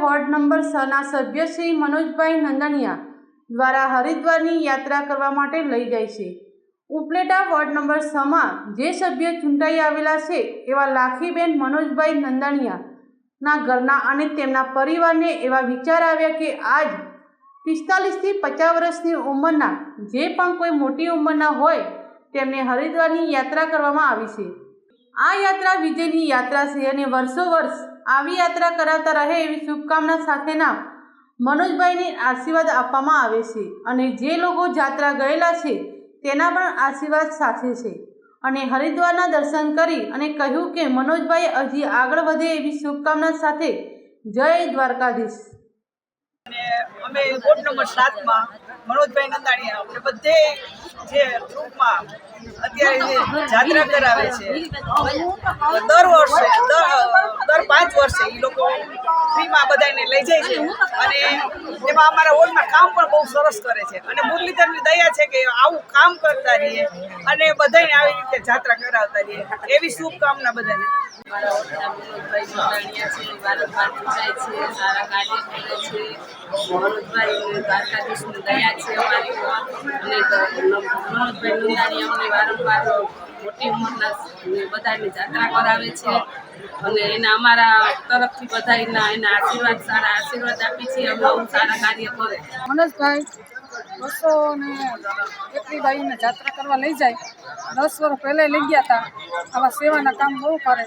છના સભ્ય શ્રી મનોજભાઈ નંદણિયા દ્વારા હરિદ્વારની યાત્રા કરવા માટે લઈ જાય છે. ઉપલેટા વોર્ડ નંબર છમાં જે સભ્ય ચૂંટાઈ આવેલા છે એવા લાખીબેન મનોજભાઈ નંદાણીયા ના ઘરના અને તેમના પરિવારને એવા વિચાર આવ્યા કે આજ પિસ્તાલીસથી પચાસ વર્ષની ઉંમરના જે પણ કોઈ મોટી ઉંમરના હોય તેમને હરિદ્વારની યાત્રા કરવામાં આવી છે. આ યાત્રા વિજયની યાત્રા છે અને વર્ષો વર્ષ આવી યાત્રા કરાવતા રહે એવી શુભકામના સાથેના મનોજભાઈને આશીર્વાદ આપવામાં આવે છે અને જે લોકો જાત્રા ગયેલા છે તેના પણ આશીર્વાદ સાથે છે. અને હરિદ્વારના દર્શન કરી અને કહ્યું કે મનોજભાઈ હજી આગળ વધે એવી શુભકામના સાથે જય દ્વારકાધીશ. અમે વોર્ડ નંબર સાતમાં મનોજભાઈ નંદાણીયા આપણે બધે જે ગ્રુપમાં અત્યારે જાત્રા કરાવે છે દર વર્ષે દર દર પાંચ વર્ષે એ લોકો ફ્રીમાં બધાને લઈ જાય છે. અને એમાં અમારા હોલમાં કામ પણ બહુ સરસ કરે છે. અને મુરલીધરની દયા છે કે આવું કામ કરતા રહીએ અને બધાને આવી રીતે જાત્રા કરાવતા રહીએ. એવી શુભકામના બધાને. મારા ઓળખતા મનોજભાઈ જોડાણિયા છે વારંવાર પૂજાય છે, સારા કાર્ય કરે છે મનોજભાઈ દ્વારકાધીશની દયા છે અમારી અને મનોજભાઈ નંદાણી અમને વારંવાર મોટી ઉંમરના બધાને જાત્રા કરાવે છે. અને એના અમારા તરફથી બધાના એના આશીર્વાદ, સારા આશીર્વાદ આપી છે. અમે સારા કાર્ય કરે. મનોજભાઈ બસો ને એકલી બાઈને જાત્રા કરવા લઈ જાય. દસ વર્ષ પહેલાં લઈ ગયા હતા. આવા સેવાના કામ બહુ કરે.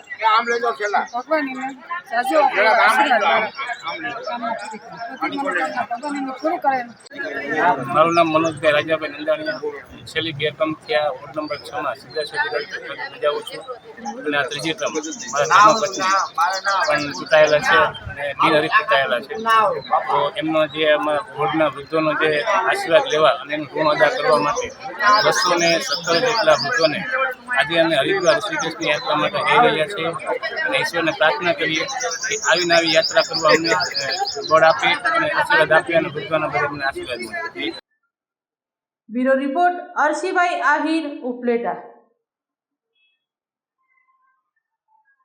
પૂરી કરે. મારું નામ મનોજભાઈ રાજાભાઈ નંદાણીયા. છેલ્લી બે ટર્મ થયા વોર્ડ નંબર છમાં સીધા સીધી બજાવું છું. અને આ ત્રીજી ટર્મ મારા ધર્મપત્ની પણ ચૂંટાયેલા છે અને બિનહરીફ ચૂંટાયેલા છે. તો એમનો જે અમારા વોર્ડના વૃદ્ધોનો જે આશીર્વાદ લેવા અને એનું ઋણ અદા કરવા માટે બસો ને સત્તર જેટલા વૃદ્ધોને આજે અમે હરિદ્વાર શ્રી કૃષ્ણ યાત્રા માટે જઈ રહ્યા છીએ અને ઈશ્વરને પ્રાર્થના કરીએ કે આવી આવી યાત્રા કરવા અમને બળ આપે અને આશીર્વાદ આપે અને વૃદ્ધોના ભરે અમને આશીર્વાદ મળે. Bureau report Arshibhai Ahir Upleta.